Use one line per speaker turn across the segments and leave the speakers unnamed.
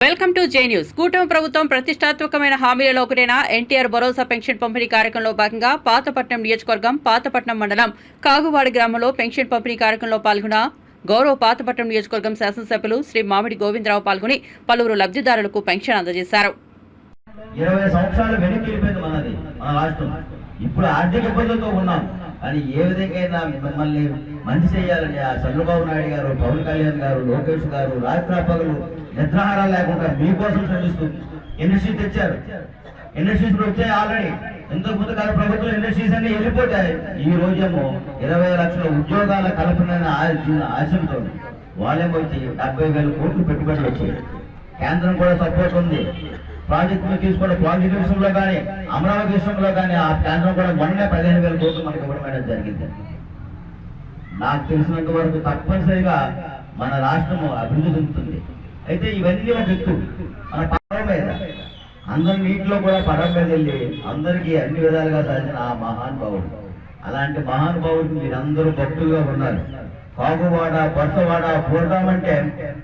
Welcome to J news. కూటమి ప్రభుత్వం ప్రతిష్టాత్మకమైన హామీలలో ఒకటైన ఎన్టీఆర్ భరోసా పెన్షన్ పంపిణీ కార్యక్రమంలో భాగంగా పాతపట్నం నియోజకవర్గం పాతపట్నం మండలం కాగువాడి గ్రామంలో పెన్షన్ పంపిణీ కార్యక్రమంలో పాల్గొన్న గౌరవ పాతపట్నం నియోజకవర్గం శాసనసభ్యులు శ్రీ మామిడి గోవిందరావు పాల్గొని పలువురు లబ్ధిదారులకు పెన్షన్ అందజేశారు.
ఇప్పుడు ఆర్థిక ఇబ్బందులతో ఉన్నాం ఏ విధంగా మిమ్మల్ని మంచి చేయాలని ఆ చంద్రబాబు నాయుడు గారు పవన్ కళ్యాణ్ గారు లోకేష్ గారు రాత్రి పగలు నిద్రాహారాలు లేకుండా మీకోసం శ్రమిస్తుంది. ఎన్ఎస్సీ తెచ్చారు. ఇండస్ట్రీస్ వచ్చాయి ఆల్రెడీ ఇంతకు ముందు కాదు ప్రభుత్వం ఇండస్ట్రీస్ అన్ని వెళ్ళిపోతాయి. ఈ రోజేమో ఇరవై లక్షల ఉద్యోగాల కల్పన ఆశంతో వాళ్ళేమో వచ్చి డెబ్బై వేల కోట్లు పెట్టుబడులు వచ్చాయి. కేంద్రం కూడా సపోర్ట్ ఉంది. ప్రాజెక్టులు తీసుకున్న తీసుకోండి ప్రాజెక్ట్ విషయంలో కానీ అమరావతి విషయంలో కానీ ఆ కేంద్రం కూడా మొన్నే పదిహేను వేల కోట్లు మనకి ఇవ్వడం జరిగింది. నాకు తెలిసినంత వరకు తప్పనిసరిగా మన రాష్ట్రం అభివృద్ధి చెందుతుంది. అయితే ఇవన్నీ ఒక ఎత్తు మన పడవ మీద. అందరి నీటిలో కూడా పడవ మీద వెళ్ళి అందరికీ అన్ని విధాలుగా సాధించిన ఆ మహానుభావుడు. అలాంటి మహానుభావుడికి మీరందరూ భక్తులుగా ఉన్నారు. కాగువాడ బొర్సవాడ పూర్వం అంటే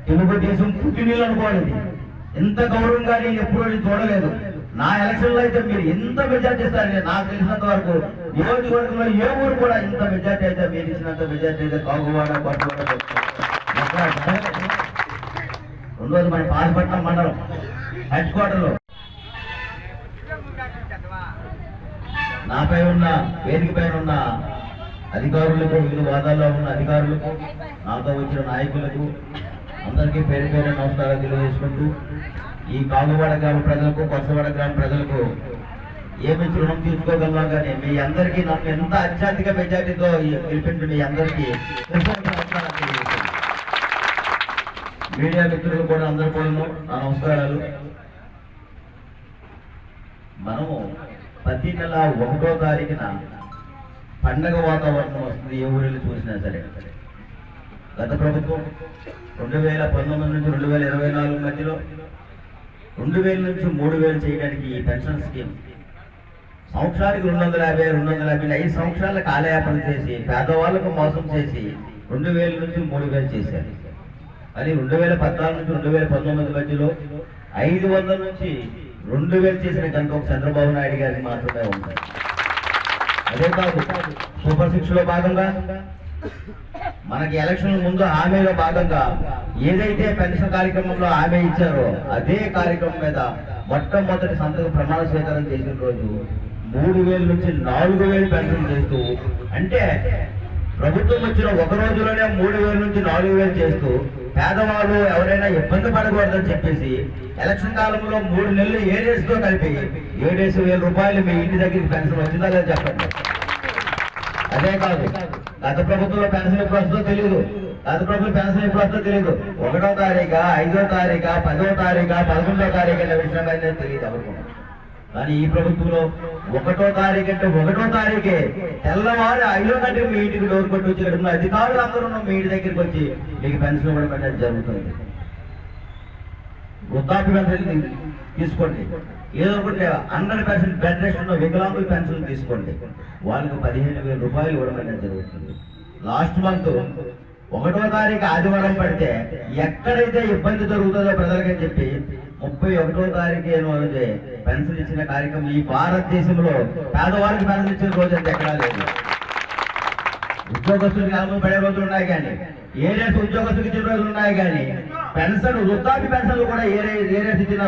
తెలుగుదేశం పుట్టినీళ్ళు అనుకోవాలి ఇది. ఇంత గౌరవంగా నేను ఎప్పుడూ నేను చూడలేదు. నా ఎలక్షన్లో అయితే మీరు ఎంత మెజార్టీ ఇస్తారని నాకు తెలిసినంత వరకు నియోజకవర్గంలో ఏ ఊరు కూడా ఇంత మెజార్టీ అయితే మీరు ఇచ్చినంత మెజార్టీ అయితే కాగువాడ బొర్సవాడ ఈరోజు మన పాలపట్నం మండలం హెడ్ క్వార్టర్లో నాపై ఉన్న వేదిక పైన ఉన్న అధికారులకు వివిధ వాదాల్లో ఉన్న అధికారులకు నాతో వచ్చిన నాయకులకు అందరికీ పేరు పేరు నమస్కారాలు తెలియజేసుకుంటూ ఈ కాగువాడ గ్రామ ప్రజలకు కొత్తవాడ గ్రామ ప్రజలకు ఏమి రుణం తీర్చుకోగలమా కానీ మీ అందరికీ నన్ను ఎంత అత్యధిక మెజార్టీతో గెలిపించిన మీ అందరికీ. మీడియా మిత్రులు కూడా అందరు కూడా నా నమస్కారాలు. మనము ప్రతి నెల ఒకటో తారీఖున పండగ వాతావరణం వస్తుంది ఏ ఊరిలో చూసినా సరే. గత ప్రభుత్వం రెండు వేల పంతొమ్మిది నుంచి రెండు వేల ఇరవై నాలుగు మధ్యలో రెండు వేల నుంచి మూడు వేలు చేయడానికి ఈ పెన్షన్ స్కీమ్ సంవత్సరానికి రెండు వందల యాభై రెండు వందల యాభై ఐదు సంవత్సరాల కాలయాపన చేసి పేదవాళ్ళకు మోసం చేసి రెండు వేల నుంచి మూడు వేలు చేశారు. అని రెండు వేల పద్నాలుగు నుంచి రెండు వేల పంతొమ్మిది మధ్యలో ఐదు వందల నుంచి రెండు వేలు చేసిన కనుక ఒక చంద్రబాబు నాయుడు గారికి మాత్రమే ఉంటారు అదే కాదు సూపర్ సిక్స్లో భాగంగా మనకి ఎలక్షన్ ముందు హామీలో భాగంగా ఏదైతే పెన్షన్ కార్యక్రమంలో హామీ ఇచ్చారో అదే కార్యక్రమం మీద మొట్టమొదటి సంతకం ప్రమాణ స్వీకారం చేసిన రోజు మూడు వేల నుంచి నాలుగు వేలు పెన్షన్ చేస్తూ అంటే ప్రభుత్వం వచ్చిన ఒక రోజులోనే మూడు వేల నుంచి నాలుగు వేలు చేస్తూ పేదవాళ్ళు ఎవరైనా ఇబ్బంది పడకూడదని చెప్పేసి ఎలక్షన్ కాలంలో మూడు నెలలు ఏడేసుతో కలిపి ఏడేసి వేల రూపాయలు మీ ఇంటి దగ్గరికి పెన్షన్ వచ్చిందా లేదా చెప్పండి. అదే కాదు గత ప్రభుత్వంలో పెన్షన్ ఎప్పుడు వస్తుందో తెలియదు గత ప్రభుత్వం పెన్షన్ ఎప్పుడు వస్తుందో తెలియదు ఒకటో తారీఖా ఐదో తారీఖా పదో తారీఖు పదకొండో తారీఖు అనే విషయం అయితే తెలియదు ఎవరికి. కానీ ఈ ప్రభుత్వంలో ఒకటో తారీఖు అంటే ఒకటో తారీఖే. తెల్లవారు ఐదో గంటకి మీ ఇంటికి డోర్ కొట్టి వచ్చి ఇక్కడ అధికారులు అందరూ మీ ఇంటి దగ్గరికి వచ్చి మీకు పెన్షన్ కూడా పెట్టడం జరుగుతుంది. వృద్ధాప్య పెన్షన్ తీసుకోండి. ఏదో ఒకటి హండ్రెడ్ పర్సెంట్ బెడ్ రెస్ట్ ఉన్న వికలాంగుల పెన్షన్ తీసుకోండి. వాళ్ళకి పదిహేను వేల రూపాయలు ఇవ్వడం జరుగుతుంది. లాస్ట్ మంత్ ఒకటో తారీఖు ఆదివారం పడితే ఎక్కడైతే ఇబ్బంది జరుగుతుందో ప్రజలకని చెప్పి ముప్పై ఒకటో తారీఖు పెన్షన్ ఇచ్చిన కార్యక్రమం ఈ భారతదేశంలో పేదవారికి పెన్షన్ ఇచ్చిన రోజు అంటే ఎక్కడా లేదు. ఉద్యోగస్తులకి అమలు పడే రోజులు ఉన్నాయి కానీ ఏరియస్ ఉద్యోగస్తులకు ఇచ్చిన రోజులు ఉన్నాయి కానీ పెన్షన్ వృద్ధాప్య పెన్షన్లు కూడా ఏరే ఏరియస్ ఇచ్చిన